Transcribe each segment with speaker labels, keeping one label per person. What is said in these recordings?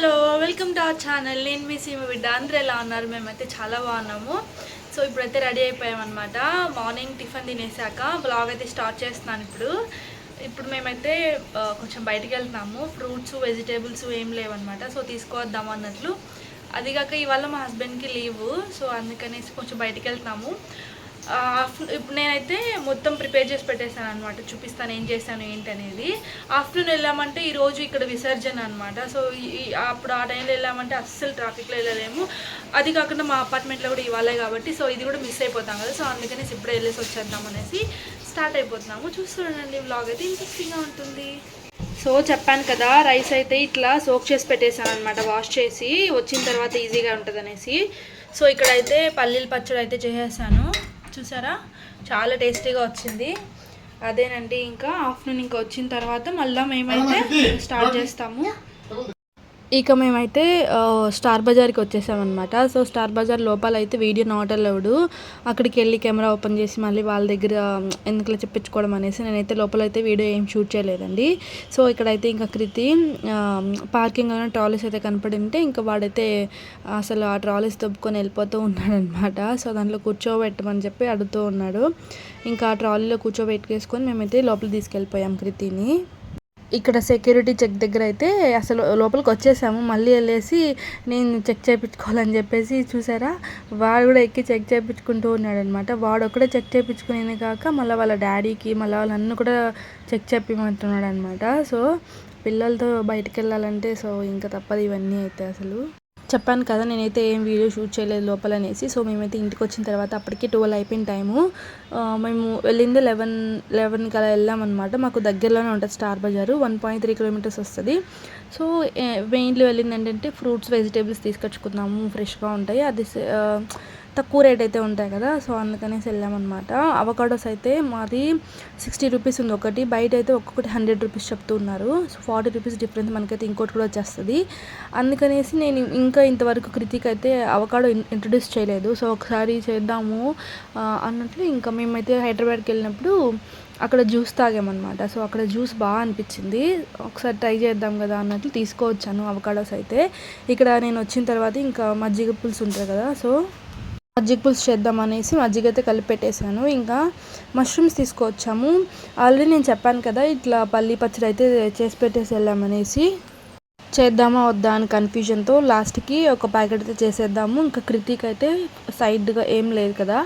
Speaker 1: Hello welcome to our channel. నేను మీ సీమ బిడ్డ. అందరూ ఎలా ఉన్నారు? మేమైతే చాలా బాగున్నాము. సో ఇప్పుడైతే రెడీ అయిపోయామన్నమాట. మార్నింగ్ టిఫిన్ తినేసాక బ్లాగ్ అయితే స్టార్ట్ చేస్తున్నాను ఇప్పుడు. ఇప్పుడు మేమైతే కొంచెం బయటికి వెళ్తున్నాము. ఫ్రూట్స్ వెజిటేబుల్స్ ఏం లేవన్నమాట. సో తీసుకొద్దాం అన్నట్లు. అది కాక ఇవాళ మా హస్బెండ్కి లీవు సో అందుకనేసి కొంచెం బయటికి వెళ్తున్నాము. ఇప్పుడు నేనైతే మొత్తం ప్రిపేర్ చేసి పెట్టేశాను అనమాట చూపిస్తాను ఏం చేశాను ఏంటి అనేది. ఆఫ్టర్నూన్ వెళ్ళామంటే ఈరోజు ఇక్కడ విసర్జన అనమాట సో ఈ- అప్పుడు ఆ టైంలో వెళ్ళామంటే అస్సలు ట్రాఫిక్లో వెళ్ళలేము. అది కాకుండా మా అపార్ట్మెంట్లో కూడా ఇవ్వాలి కాబట్టి సో ఇది కూడా మిస్ అయిపోతాం కదా. సో అందుకనేసి ఇప్పుడే వెళ్ళేసి వచ్చేద్దాం అనేసి స్టార్ట్ అయిపోతున్నాము. చూస్తుండండి వ్లాగ్ అయితే. ఇంట్రెస్టింగ్గా ఉంటుంది. సో చెప్పాను కదా రైస్ అయితే ఇట్లా సోక్ చేసి పెట్టేశాను అనమాట వాష్ చేసి వచ్చిన తర్వాత ఈజీగా ఉంటుంది అనేసి సో ఇక్కడైతే పల్లీల పచ్చడి అయితే చేసేసాను. చూసారా? చాలా టేస్టీగా వచ్చింది. అదేనండి ఇంకా ఆఫ్టర్నూన్ ఇంకా వచ్చిన తర్వాత మళ్ళీ మేమైతే స్టార్ట్ చేస్తాము. ఇక మేమైతే స్టార్ బజార్కి వచ్చేసామన్నమాట. సో స్టార్ బజార్ లోపల అయితే వీడియో నాట్ అలౌడ్ అక్కడికి వెళ్ళి కెమెరా ఓపెన్ చేసి మళ్ళీ వాళ్ళ దగ్గర ఎందుకు చెప్పించుకోవడం అనేసి నేనైతే లోపల అయితే వీడియో ఏం షూట్ చేయలేదండి. సో ఇక్కడైతే ఇంకా కృతి పార్కింగ్ అనే ట్రాలీస్ అయితే కనపడి ఉంటే ఇంకా వాడైతే అసలు ఆ ట్రాలీస్ దొబ్బుకొని వెళ్ళిపోతూ ఉన్నాడనమాట సో దాంట్లో కూర్చోబెట్టమని చెప్పి అడుగుతూ ఉన్నాడు. ఇంకా ఆ ట్రాలీలో కూర్చోబెట్టుకేసుకొని మేమైతే లోపల తీసుకెళ్ళిపోయాం కృతిని. ఇక్కడ సెక్యూరిటీ చెక్ దగ్గర అయితే అసలు లోపలికి వచ్చేసాము మళ్ళీ వెళ్ళేసి నేను చెక్ చేయించుకోవాలని చెప్పేసి చూసారా? వాడు కూడా ఎక్కి చెక్ చేయించుకుంటూ ఉన్నాడు అనమాట వాడు ఒక్కడే చెక్ చేయించుకునేది కాక మళ్ళీ వాళ్ళ డాడీకి మళ్ళీ వాళ్ళన్నీ కూడా చెక్ చెప్పమంటున్నాడు అనమాట సో పిల్లలతో బయటికి వెళ్ళాలంటే సో ఇంకా తప్పదు ఇవన్నీ అయితే అసలు. చెప్పాను కదా నేనైతే ఏం వీడియో షూట్ చేయలేదు లోపల అనేసి సో మేమైతే ఇంటికి వచ్చిన తర్వాత అప్పటికి ట్వెల్వ్ అయిపోయిన టైము. మేము వెళ్ళింది లెవెన్ లెవెన్కి అలా వెళ్ళామన్నమాట మాకు దగ్గరలోనే ఉంటుంది star bazaar. One point three kilometres వస్తుంది. సో మెయిన్లీ వెళ్ళింది ఏంటంటే ఫ్రూట్స్ వెజిటేబుల్స్ తీసుకొచ్చుకుందాము ఫ్రెష్గా ఉంటాయి. అది తక్కువ రేట్ అయితే ఉంటాయి కదా సో అందుకనేసి వెళ్ళామన్నమాట. అవకాడోస్ అయితే మాది సిక్స్టీ రూపీస్ ఉంది ఒకటి బయట అయితే ఒక్కొక్కటి హండ్రెడ్ రూపీస్ చెప్తున్నారు సో ఫార్టీ రూపీస్ డిఫరెన్స్ మనకైతే ఇంకోటి కూడా వచ్చేస్తుంది. అందుకనేసి నేను ఇంకా ఇంతవరకు కృతిక్ అయితే అవకాడో ఇంట్రడ్యూస్ చేయలేదు. సో ఒకసారి చేద్దాము అన్నట్లు ఇంకా మేమైతే హైదరాబాద్కి వెళ్ళినప్పుడు అక్కడ జ్యూస్ తాగామన్నమాట. సో అక్కడ జ్యూస్ బాగా అనిపించింది. ఒకసారి ట్రై చేద్దాం కదా అన్నట్లు తీసుకోవచ్చాను అవకాడోస్ అయితే. ఇక్కడ నేను వచ్చిన తర్వాత ఇంకా మజ్జిగ పులుసు ఉంటుంది కదా సో మజ్జిగ పులుసు చేద్దాం అనేసి మజ్జిగ అయితే కలిపి పెట్టేశాను. ఇంకా మష్రూమ్స్ తీసుకొచ్చాము ఆల్రెడీ నేను చెప్పాను కదా ఇట్లా పల్లి పచ్చడి అయితే చేసి పెట్టేసి వెళ్ళామనేసి చేద్దామా వద్దా అని కన్ఫ్యూజన్తో లాస్ట్కి ఒక ప్యాకెట్ అయితే చేసేద్దాము. ఇంకా కృతిక్ అయితే సైడ్గా ఏం లేదు కదా.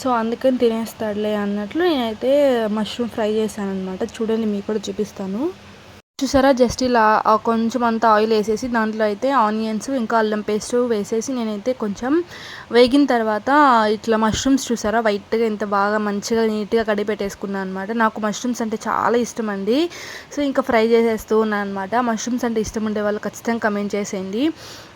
Speaker 1: సో అందుకని తినేస్తాడులే అన్నట్లు నేనైతే మష్రూమ్ ఫ్రై చేశాను అనమాట చూడండి మీకు కూడా చూపిస్తాను. చూసారా? జస్ట్ ఇలా కొంచెం అంత ఆయిల్ వేసేసి దాంట్లో అయితే ఆనియన్స్ ఇంకా అల్లం పేస్ట్ వేసేసి నేనైతే కొంచెం వేగిన తర్వాత ఇట్లా మష్రూమ్స్ చూసారా? వైట్గా ఇంత బాగా మంచిగా నీట్గా కడిగి పెట్టేసుకున్నాను అనమాట నాకు మష్రూమ్స్ అంటే చాలా ఇష్టం అండి. సో ఇంకా ఫ్రై చేసేస్తూ ఉన్నాను అనమాట మష్రూమ్స్ అంటే ఇష్టం ఉండే వాళ్ళు ఖచ్చితంగా కమెంట్ చేసేయండి.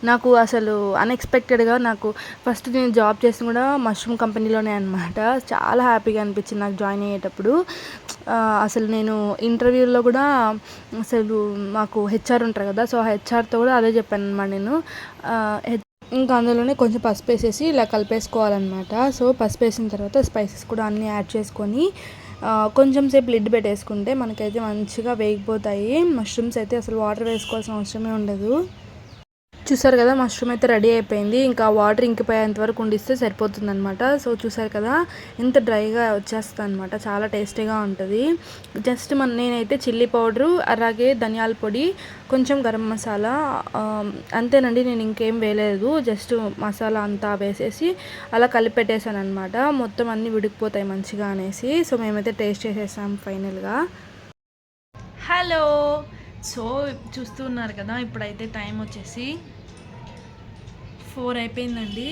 Speaker 1: నాకు అసలు అన్ఎక్స్పెక్టెడ్గా నాకు ఫస్ట్ నేను జాబ్ చేసిన కూడా మష్రూమ్ కంపెనీలోనే అనమాట చాలా హ్యాపీగా అనిపించింది నాకు జాయిన్ అయ్యేటప్పుడు. అసలు నేను ఇంటర్వ్యూలో కూడా అసలు మాకు హెచ్ఆర్ ఉంటారు కదా సో హెచ్ఆర్తో కూడా అదే చెప్పాను అనమాట నేను హెచ్- ఇంకా అందులోనే కొంచెం పసుపు వేసేసి ఇలా కలిపేసుకోవాలన్నమాట. సో పసుపు వేసిన తర్వాత స్పైసెస్ కూడా అన్నీ యాడ్ చేసుకొని కొంచెం సేపు లిడ్ పెట్టేసుకుంటే మనకైతే మంచిగా వేగిపోతాయి. మష్రూమ్స్ అయితే అసలు వాటర్ వేసుకోవాల్సిన అవసరమే ఉండదు. చూసారు కదా మష్రూమ్ అయితే రెడీ అయిపోయింది. ఇంకా వాటర్ ఇంకిపోయేంత వరకు ఉండిస్తే సరిపోతుంది అనమాట సో చూసారు కదా ఎంత డ్రైగా వచ్చేస్తుంది అనమాట చాలా టేస్టీగా ఉంటుంది. జస్ట్ మన నేనైతే చిల్లీ పౌడరు అలాగే ధనియాల పొడి కొంచెం గరం మసాలా అంతేనండి నేను ఇంకేం వేయలేదు. జస్ట్ మసాలా అంతా వేసేసి అలా కలిపెట్టేశాను అనమాట మొత్తం అన్నీ విడికిపోతాయి మంచిగా అనేసి. సో మేమైతే టేస్ట్ చేసేసాం ఫైనల్గా. హలో! సో చూస్తున్నారు కదా ఇప్పుడైతే టైం వచ్చేసి ఫోర్ అయిపోయిందండి.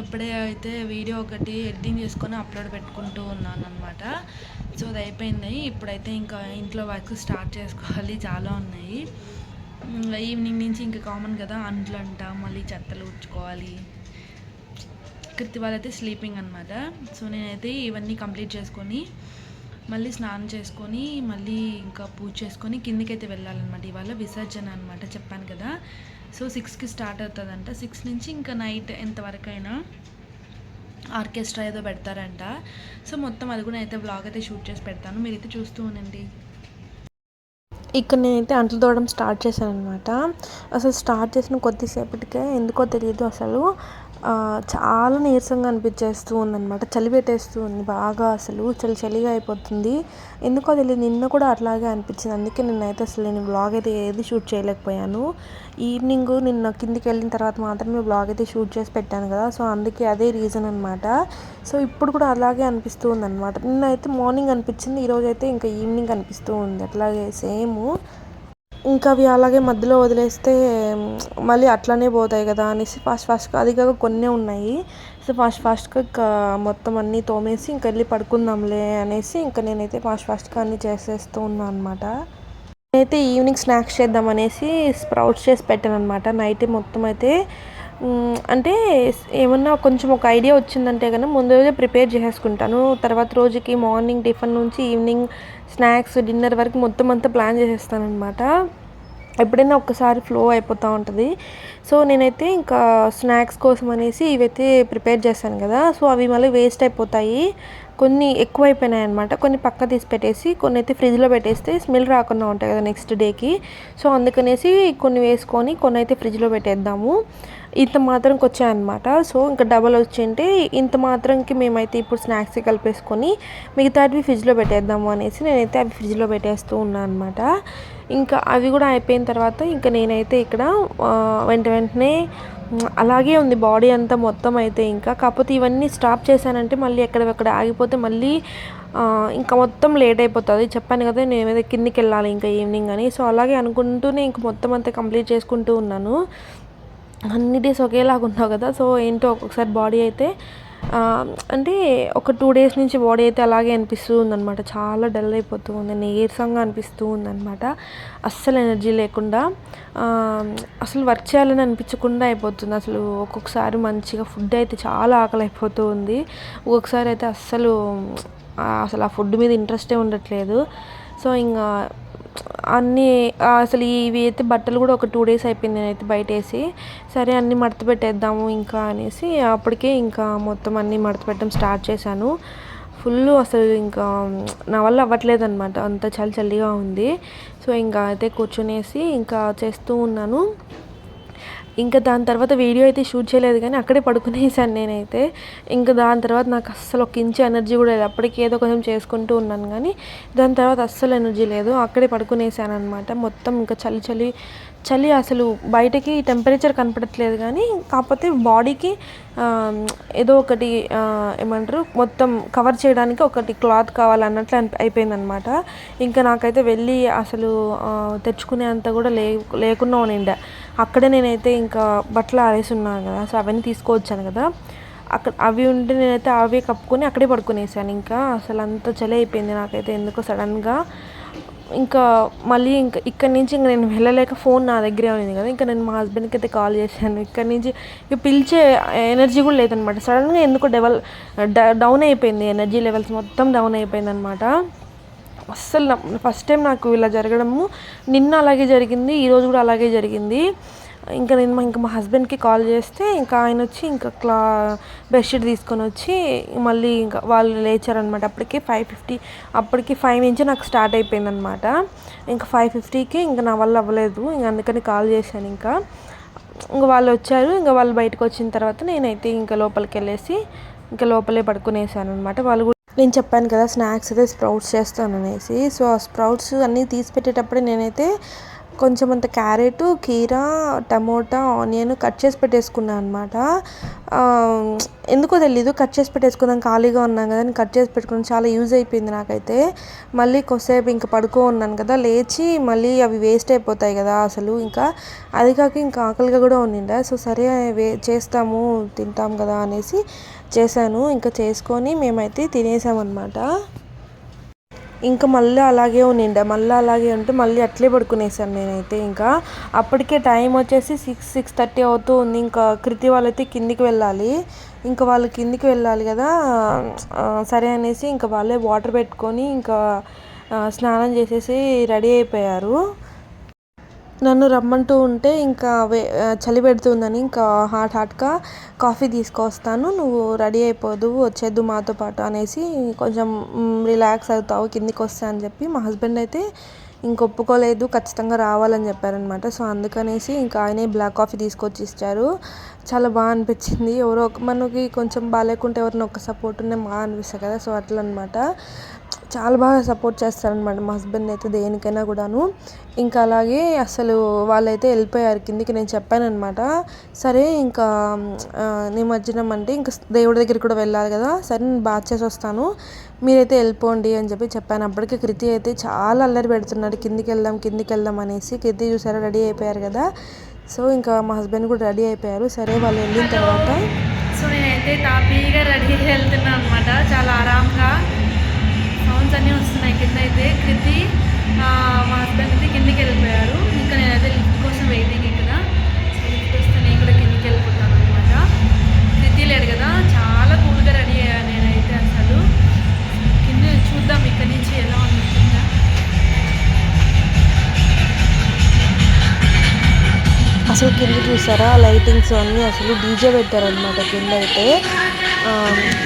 Speaker 1: ఇప్పుడే అయితే వీడియో ఒకటి ఎడిటింగ్ చేసుకొని అప్లోడ్ పెట్టుకుంటూ ఉన్నాను అనమాట సో అది అయిపోయింది. ఇప్పుడైతే ఇంకా ఇంట్లో వర్క్ స్టార్ట్ చేసుకోవాలి. చాలా ఉన్నాయి. ఈవినింగ్ నుంచి ఇంకా కామన్ కదా అంట్లు అంట మళ్ళీ చెత్తలు ఉడ్చుకోవాలి. కృతి వాళ్ళైతే స్లీపింగ్ అనమాట సో నేనైతే ఇవన్నీ కంప్లీట్ చేసుకొని మళ్ళీ స్నానం చేసుకొని మళ్ళీ ఇంకా పూజ చేసుకొని కిందికైతే వెళ్ళాలన్నమాట. ఇవాళ విసర్జన అనమాట చెప్పాను కదా. సో సిక్స్కి స్టార్ట్ అవుతుందంట. సిక్స్ నుంచి ఇంకా నైట్ ఎంతవరకైనా ఆర్కెస్ట్రా ఏదో పెడతారంట. సో మొత్తం అది కూడా అయితే బ్లాగ్ అయితే షూట్ చేసి పెడతాను. మీరైతే చూస్తూ ఉండండి.
Speaker 2: ఇక్కడ నేనైతే అంట్లు తోవడం స్టార్ట్ చేశాను అనమాట అసలు స్టార్ట్ చేసిన కొద్దిసేపటికే ఎందుకో తెలియదు అసలు. చాలా నీరసంగా అనిపించేస్తూ ఉందన్నమాట. చలి పెట్టేస్తూ ఉంది బాగా అసలు. చలి చలిగా అయిపోతుంది. ఎందుకో తెలియదు నిన్న కూడా అట్లాగే అనిపించింది. అందుకే నిన్నైతే అసలు నేను బ్లాగ్ అయితే ఏది షూట్ చేయలేకపోయాను. ఈవినింగ్ నిన్న కిందికి వెళ్ళిన తర్వాత మాత్రమే బ్లాగ్ అయితే షూట్ చేసి పెట్టాను కదా. సో అందుకే అదే రీజన్ అనమాట సో ఇప్పుడు కూడా అలాగే అనిపిస్తూ ఉందన్నమాట. నిన్న అయితే మార్నింగ్ అనిపించింది ఈరోజు అయితే ఇంకా ఈవినింగ్ అనిపిస్తూ ఉంది. అట్లాగే సేమ్ ఇంకా అవి అలాగే మధ్యలో వదిలేస్తే మళ్ళీ అట్లానే పోతాయి కదా అనేసి ఫాస్ట్ ఫాస్ట్గా అది కాక కొన్నే ఉన్నాయి. సో ఫాస్ట్ ఫాస్ట్గా ఇంకా మొత్తం అన్నీ తోమేసి ఇంక వెళ్ళి పడుకుందాంలే అనేసి ఇంకా నేనైతే ఫాస్ట్ ఫాస్ట్గా అన్నీ చేసేస్తూ ఉన్నాను అనమాట నేనైతే ఈవినింగ్ స్నాక్స్ చేద్దాం అనేసి స్ప్రౌట్స్ చేసి పెట్టాను అనమాట నైట్ మొత్తం అయితే అంటే ఏమన్నా కొంచెం ఒక ఐడియా వచ్చిందంటే కన్నా ముందు రోజే ప్రిపేర్ చేసేసుకుంటాను. తర్వాత రోజుకి మార్నింగ్ టిఫిన్ నుంచి ఈవినింగ్ స్నాక్స్ డిన్నర్ వరకు మొత్తం అంతా ప్లాన్ చేసేస్తాను అనమాట ఎప్పుడైనా ఒక్కసారి ఫ్లో అయిపోతూ ఉంటుంది. సో నేనైతే ఇంకా స్నాక్స్ కోసం అనేసి ఇవైతే ప్రిపేర్ చేశాను కదా. సో అవి మళ్ళీ వేస్ట్ అయిపోతాయి. కొన్ని ఎక్కువ అయిపోయినాయి అనమాట కొన్ని పక్క తీసి పెట్టేసి కొన్ని అయితే ఫ్రిడ్జ్లో పెట్టేస్తే స్మెల్ రాకుండా ఉంటాయి కదా నెక్స్ట్ డేకి. సో అందుకనేసి కొన్ని వేసుకొని కొన్ని అయితే ఫ్రిడ్జ్లో పెట్టేద్దాము. ఇంత మాత్రంకి వచ్చాయన్నమాట సో ఇంకా డబల్ వచ్చింటే ఇంత మాత్రంకి మేమైతే ఇప్పుడు స్నాక్స్ కలిపేసుకొని మిగతావి ఫ్రిడ్జ్లో పెట్టేద్దాము అనేసి నేనైతే అవి ఫ్రిడ్జ్లో పెట్టేస్తూ ఉన్నాను అనమాట ఇంకా అవి కూడా అయిపోయిన తర్వాత ఇంకా నేనైతే ఇక్కడ వెంట వెంటనే అలాగే ఉంది బాడీ అంతా మొత్తం అయితే ఇంకా. కాకపోతే ఇవన్నీ స్టాప్ చేశానంటే మళ్ళీ ఎక్కడెక్కడ ఆగిపోతే మళ్ళీ ఇంకా మొత్తం లేట్ అయిపోతుంది. చెప్పాను కదా నేను ఏదో కిందికి వెళ్ళాలి ఇంకా ఈవినింగ్ అని. సో అలాగే అనుకుంటూనే ఇంక మొత్తం అంతా కంప్లీట్ చేసుకుంటూ ఉన్నాను. అన్ని డేస్ ఒకేలాగా ఉన్నావు కదా సో ఏంటో ఒక్కొక్కసారి బాడీ అయితే అంటే ఒక టూ డేస్ నుంచి బాడీ అయితే అలాగే అనిపిస్తూ ఉందనమాట చాలా డల్ అయిపోతూ ఉంది నీరసంగా అనిపిస్తూ ఉందనమాట అస్సలు ఎనర్జీ లేకుండా అసలు వర్క్ చేయాలని అనిపించకుండా అయిపోతుంది. అసలు ఒక్కొక్కసారి మంచిగా ఫుడ్ అయితే చాలా ఆకలి అయిపోతూ ఉంది. ఒక్కొక్కసారి అయితే అస్సలు అసలు ఆ ఫుడ్ మీద ఇంట్రెస్టే ఉండట్లేదు. సో ఇంకా అన్నీ అసలు ఇవి అయితే బట్టలు కూడా ఒక టూ డేస్ అయిపోయింది నేనైతే బయట వేసి సరే అన్నీ మడత పెట్టేద్దాము ఇంకా అనేసి అప్పటికే ఇంకా మొత్తం అన్నీ మడత పెట్టడం స్టార్ట్ చేశాను. ఫుల్ అసలు ఇంకా నా వల్ల అవ్వట్లేదు అనమాట అంత చలి చలిగా ఉంది. సో ఇంకా అయితే కూర్చునేసి ఇంకా చేస్తూ ఉన్నాను. ఇంకా దాని తర్వాత వీడియో అయితే షూట్ చేయలేదు కానీ అక్కడే పడుకునేసాను నేనైతే. ఇంకా దాని తర్వాత నాకు అస్సలు ఒక ఇంచు ఎనర్జీ కూడా లేదు. అప్పటికి ఏదో కొంచెం చేసుకుంటూ ఉన్నాను కానీ దాని తర్వాత అస్సలు ఎనర్జీ లేదు. అక్కడే పడుకునేసాను అనమాట మొత్తం ఇంకా చలి చలి చలి అసలు బయటకి టెంపరేచర్ కనపడట్లేదు కానీ కాకపోతే బాడీకి ఏదో ఒకటి ఏమంటారు మొత్తం కవర్ చేయడానికి ఒకటి క్లాత్ కావాలన్నట్లు అని అయిపోయిందనమాట ఇంకా నాకైతే వెళ్ళి అసలు తెచ్చుకునే అంత కూడా లే లేకుండా ఉండే అక్కడే నేనైతే ఇంకా బట్టలు ఆరేసి ఉన్నాను కదా సో అవన్నీ తీసుకోవచ్చాను కదా. అక్కడ అవి ఉంటే నేనైతే అవే కప్పుకొని అక్కడే పడుకునేసాను. ఇంకా అసలు అంత చలి అయిపోయింది నాకైతే ఎందుకో సడన్గా ఇంకా మళ్ళీ ఇంకా ఇక్కడి నుంచి ఇంకా నేను వెళ్ళలేక ఫోన్ నా దగ్గరే ఉంది కదా ఇంకా నేను మా హస్బెండ్కి అయితే కాల్ చేశాను. ఇక్కడి నుంచి ఇక పిలిచే ఎనర్జీ కూడా లేదనమాట సడన్గా ఎందుకో డెవల్ డౌన్ అయిపోయింది ఎనర్జీ లెవెల్స్ మొత్తం డౌన్ అయిపోయింది అనమాట అస్సలు ఫస్ట్ టైం నాకు ఇలా జరగడము. నిన్న అలాగే జరిగింది ఈరోజు కూడా అలాగే జరిగింది. ఇంకా నేను మా- ఇంకా మా హస్బెండ్కి కాల్ చేస్తే ఇంకా ఆయన వచ్చి ఇంకా క్లా బెడ్షీట్ తీసుకొని వచ్చి మళ్ళీ ఇంకా వాళ్ళు లేచారనమాట అప్పటికి ఫైవ్ ఫిఫ్టీ అప్పటికి ఫైవ్ నుంచి నాకు స్టార్ట్ అయిపోయిందనమాట ఇంకా ఫైవ్ ఫిఫ్టీకి ఇంకా నా వల్ల అవ్వలేదు. ఇంకా అందుకని కాల్ చేశాను ఇంకా. ఇంకా వాళ్ళు వచ్చారు. ఇంకా వాళ్ళు బయటకు వచ్చిన తర్వాత నేనైతే ఇంకా లోపలికి వెళ్ళేసి ఇంకా లోపలే పడుకునేసాను అనమాట వాళ్ళు కూడా నేను చెప్పాను కదా స్నాక్స్ అయితే స్ప్రౌట్స్ చేస్తాను అనేసి సో ఆ స్ప్రౌట్స్ అన్నీ తీసి పెట్టేటప్పుడే నేనైతే కొంచెం అంత క్యారెట్ కీరా టమోటా ఆనియన్ కట్ చేసి పెట్టేసుకున్నాను అనమాట ఎందుకో తెలీదు కట్ చేసి పెట్టేసుకుందాం ఖాళీగా ఉన్నాం కదా అని కట్ చేసి పెట్టుకుని చాలా యూజ్ అయిపోయింది నాకైతే. మళ్ళీ కొద్దిసేపు ఇంకా పడుకో ఉన్నాను కదా లేచి మళ్ళీ అవి వేస్ట్ అయిపోతాయి కదా అసలు ఇంకా. అది కాక ఇంకా ఆకలిగా కూడా ఉండిండా సో సరే వే చేస్తాము తింటాం కదా అనేసి చేశాను. ఇంకా చేసుకొని మేమైతే తినేసామన్నమాట. ఇంకా మళ్ళీ అలాగే ఉండిండే. మళ్ళీ అలాగే ఉంటే మళ్ళీ అట్లే పడుకునేసాను నేనైతే ఇంకా. అప్పటికే టైం వచ్చేసి సిక్స్ సిక్స్ థర్టీ అవుతూ ఉంది. ఇంకా కృతి వాళ్ళైతే కిందికి వెళ్ళాలి. ఇంకా వాళ్ళు కిందికి వెళ్ళాలి కదా. సరే అనేసి ఇంకా వాళ్ళే వాటర్ పెట్టుకొని ఇంకా స్నానం చేసేసి రెడీ అయిపోయారు. నన్ను రమ్మంటూ ఉంటే ఇంకా వే చలి పెడుతుందని ఇంకా హాట్ హాట్గా కాఫీ తీసుకొస్తాను. నువ్వు రెడీ అయిపోదు వచ్చేద్దు మాతో పాటు అనేసి కొంచెం రిలాక్స్ అవుతావు కిందికి వస్తా అని చెప్పి మా హస్బెండ్ అయితే ఇంక ఒప్పుకోలేదు ఖచ్చితంగా రావాలని చెప్పారనమాట. సో అందుకనేసి ఇంకా ఆయనే బ్లాక్ కాఫీ తీసుకొచ్చి ఇచ్చారు. చాలా బాగా అనిపించింది. ఎవరో ఒక మనకి కొంచెం బాగాలేకుంటే ఎవరిని ఒక సపోర్ట్ ఉండే బాగా అనిపిస్తుంది కదా. సో అట్లా అనమాట చాలా బాగా సపోర్ట్ చేస్తారనమాట మా హస్బెండ్ అయితే దేనికైనా కూడాను. ఇంకా అలాగే అసలు వాళ్ళైతే వెళ్ళిపోయారు కిందికి నేను చెప్పాను అనమాట సరే ఇంకా నిమజ్జనం అంటే ఇంకా దేవుడి దగ్గరికి కూడా వెళ్ళాలి కదా సరే నేను బాగా చేసి వస్తాను. మీరైతే వెళ్ళిపోండి అని చెప్పి చెప్పాను. అప్పటికి కృతి అయితే చాలా అల్లరి పెడుతున్నాడు. కిందికి వెళ్దాం కిందికి వెళ్దాం అనేసి కృతి చూసారా రెడీ అయిపోయారు కదా. సో ఇంకా మా హస్బెండ్ కూడా రెడీ అయిపోయారు. సరే వాళ్ళు వెళ్ళిన తర్వాత
Speaker 1: సో నేనైతే టాపీగా రెడీ వెళ్తున్నాను అనమాట చాలా ఆరాంగా అన్నీ వస్తున్నాయి. కింద అయితే కృతి మా హస్బెండ్ అయితే కిందికి వెళ్ళిపోయారు. ఇంకా నేనైతే లిఫ్ట్ కోసం వెయిటింగ్ ఇక్కడ. లిఫ్ట్ వస్తే నేను కూడా కిందికి వెళ్ళిపోతాను అనమాట కృతి లేడు కదా. చాలా కూల్గా రెడీ అయ్యాను నేనైతే అసలు. కింద చూద్దాం ఇక్కడ నుంచి ఎలా ఉంది కింద.
Speaker 2: అసలు కింద చూసారా? లైటింగ్స్ అన్నీ అసలు డీజే పెట్టారనమాట కింద అయితే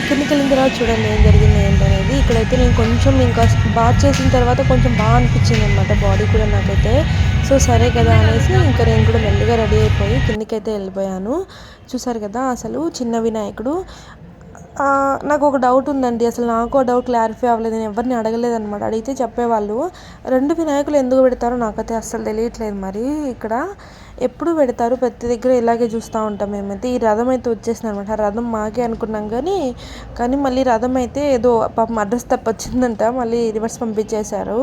Speaker 2: కిందకి వెళ్ళిన తర్వాత చూడండి ఏం జరిగింది ఏంటనేది. ఇక్కడైతే నేను కొంచెం ఇంకా బాత్ చేసిన తర్వాత కొంచెం బాగా అనిపించింది అనమాట బాడీ కూడా నాకైతే. సో సరే కదా అనేసి ఇంకా నేను కూడా మెల్లిగా రెడీ అయిపోయి కిందకైతే వెళ్ళిపోయాను. చూసారు కదా అసలు చిన్న వినాయకుడు. నాకు ఒక డౌట్ ఉందండి. అసలు నాకు ఆ డౌట్ క్లారిఫై అవ్వలేదు. నేను ఎవరిని అడగలేదనమాట అడిగితే చెప్పేవాళ్ళు రెండు వినాయకులు ఎందుకు పెడతారో నాకైతే అసలు తెలియట్లేదు మరి ఇక్కడ. ఎప్పుడు పెడతారు? ప్రతి దగ్గర ఇలాగే చూస్తూ ఉంటాం మేమైతే. ఈ రథం అయితే వచ్చేసింది అనమాట రథం మాకే అనుకున్నాం కానీ కానీ మళ్ళీ రథం అయితే ఏదో పాపం అడ్రస్ తప్పొచ్చిందంట. మళ్ళీ రివర్స్ పంపించేశారు.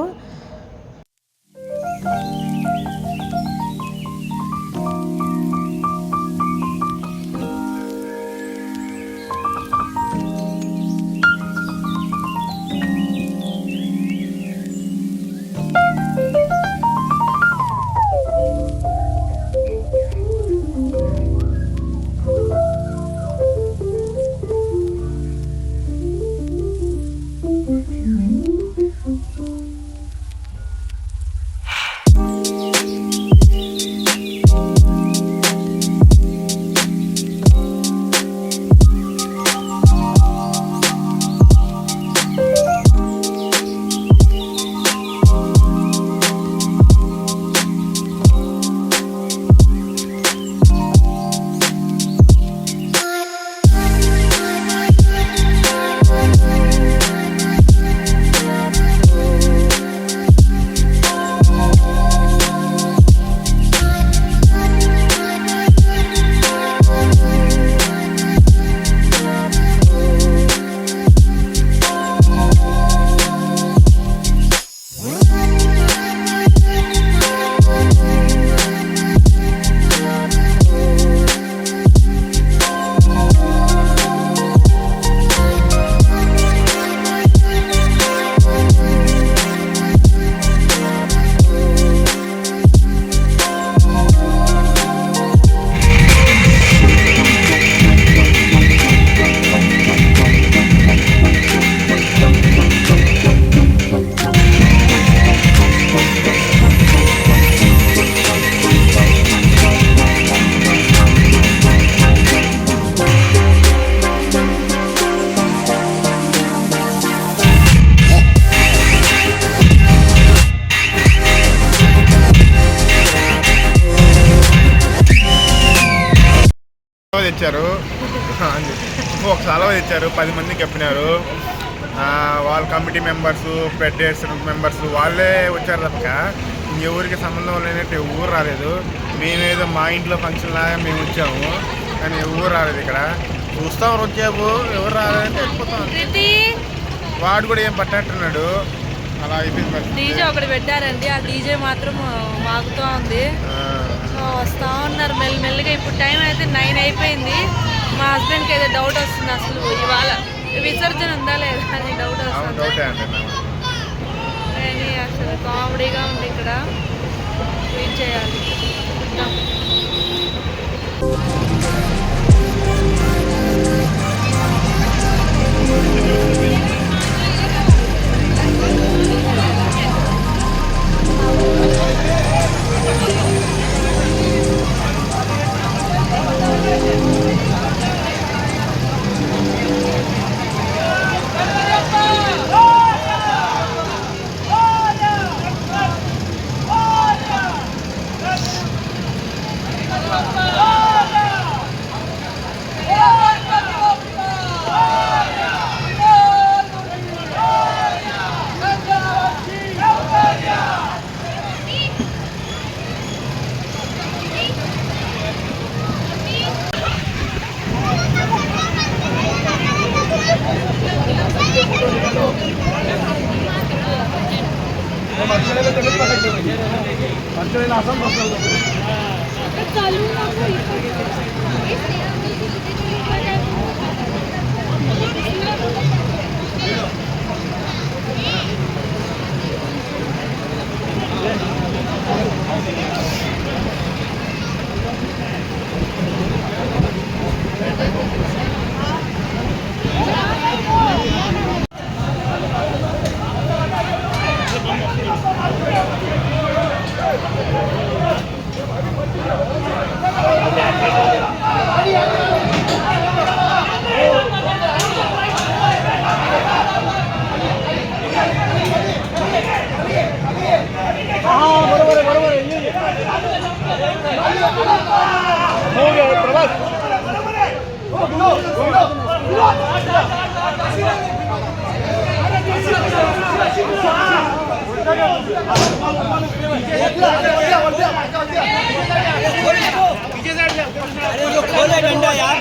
Speaker 3: పది మందికి చెప్పినారు. వాళ్ళ కమిటీ మెంబర్స్ ఫెడరేషన్ మెంబర్స్ వాళ్ళే వచ్చారు తప్పక. ఎవరికి సంబంధం లేనట్టు ఊరు రాలేదు. మేమేదో మా ఇంట్లో ఫంక్షన్ లాగా మేము వచ్చాము. కానీ ఊరు రాలేదు ఇక్కడ. చూస్తాం వచ్చాము ఎవరు రాలేదంటే వెళ్ళిపోతాం. వాడు కూడా ఏం పట్టట్టున్నాడు అలా అయిపోయింది.
Speaker 1: డీజే ఒకటి పెట్టారండి. ఆ డీజే మాత్రం మాకుతూ ఉంది. సో వస్తూ ఉన్నారు. మెల్లి మెల్లిగా ఇప్పుడు టైం అయితే నైన్ అయిపోయింది. మా హస్బెండ్కి అయితే డౌట్ వస్తుంది అసలు ఇవాళ విసర్జన ఉందా లేదా అని డౌట్ వస్తుంది. కానీ అసలు కామెడీగా ఉంది ఇక్కడ వెయిట్ చేయాలి खोले डंडा यार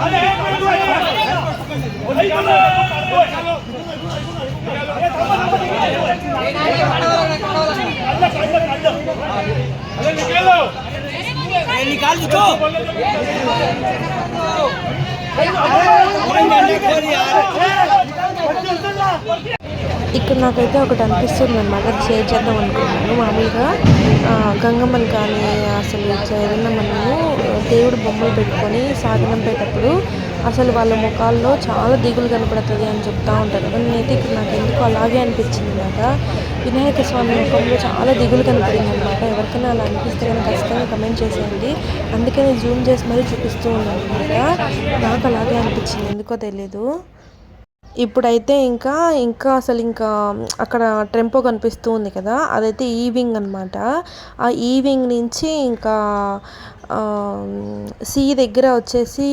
Speaker 1: अरे
Speaker 2: ఇక్కడ నాకైతే ఒకటి అనిపిస్తుంది అనమాట అది షేర్ చేద్దాం అనుకున్నాను. మామూలుగా ఆ, గంగమ్మని కానీ అసలు ఏదైనా మనము దేవుడు బొమ్మలు పెట్టుకొని సాగనంపేటప్పుడు అసలు వాళ్ళ ముఖాల్లో చాలా దిగులు కనపడుతుంది అని చెప్తా ఉంటారు. కదా నేనైతే ఇక్కడ నాకు ఎందుకు అలాగే అనిపించింది అనమాట. వినాయక స్వామి ముఖంలో చాలా దిగులు కనపడింది అనమాట. ఎవరికైనా అలా అనిపిస్తే కనుక ఖచ్చితంగా కమెంట్ చేసేయండి. అందుకని జూమ్ చేసి మరీ చూపిస్తూ ఉన్నాను అనమాట. నాకు అలాగే అనిపించింది. ఎందుకో తెలీదు. ఇప్పుడైతే ఇంకా ఇంకా అసలు ఇంకా అక్కడ టెంపో కనిపిస్తూ ఉంది కదా అదైతే ఈవింగ్ అనమాట ఆ ఈవింగ్ నుంచి ఇంకా సి దగ్గర వచ్చేసి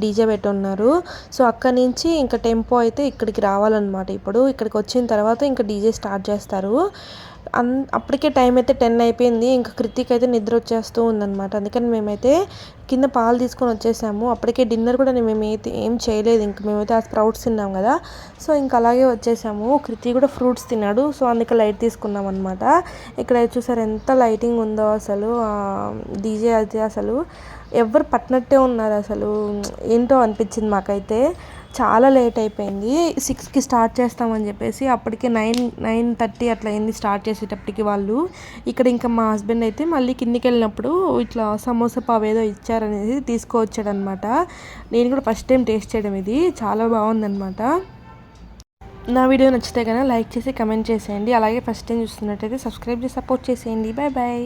Speaker 2: డీజే పెట్టున్నారు. సో అక్కడి నుంచి ఇంకా టెంపో అయితే ఇక్కడికి రావాలన్నమాట ఇప్పుడు. ఇక్కడికి వచ్చిన తర్వాత ఇంకా డీజే స్టార్ట్ చేస్తారు. అన్ అప్పటికే టైం అయితే టెన్ అయిపోయింది. ఇంకా కృతిక్ అయితే నిద్ర వచ్చేస్తూ ఉందన్నమాట. అందుకని మేమైతే కింద పాలు తీసుకొని వచ్చేసాము. అప్పటికే డిన్నర్ కూడా మేము అయితే ఏం చేయలేదు. ఇంక మేమైతే ఆ స్ప్రౌట్స్ తిన్నాం కదా. సో ఇంకా అలాగే వచ్చేసాము. కృతి కూడా ఫ్రూట్స్ తిన్నాడు. సో అందుకే లైట్ తీసుకున్నాం అనమాట ఇక్కడ చూసారు ఎంత లైటింగ్ ఉందో అసలు. డీజే అయితే అసలు ఎవరు పట్టినట్టే ఉన్నారు అసలు. ఏంటో అనిపించింది మాకైతే. చాలా లేట్ అయిపోయింది. సిక్స్కి స్టార్ట్ చేస్తామని చెప్పేసి అప్పటికే నైన్ నైన్ థర్టీ అట్లా అయింది స్టార్ట్ చేసేటప్పటికి వాళ్ళు. ఇక్కడ ఇంకా మా హస్బెండ్ అయితే మళ్ళీ కిందికి వెళ్ళినప్పుడు ఇట్లా సమోసా పావు ఏదో ఇచ్చారనేది తీసుకువచ్చాడనమాట. నేను కూడా ఫస్ట్ టైం టేస్ట్ చేయడం ఇది. చాలా బాగుందనమాట. నా వీడియో నచ్చితే కనుక లైక్ చేసి కమెంట్ చేసేయండి. అలాగే ఫస్ట్ టైం చూస్తున్నట్టయితే సబ్స్క్రైబ్ చేసి సపోర్ట్ చేసేయండి. Bye bye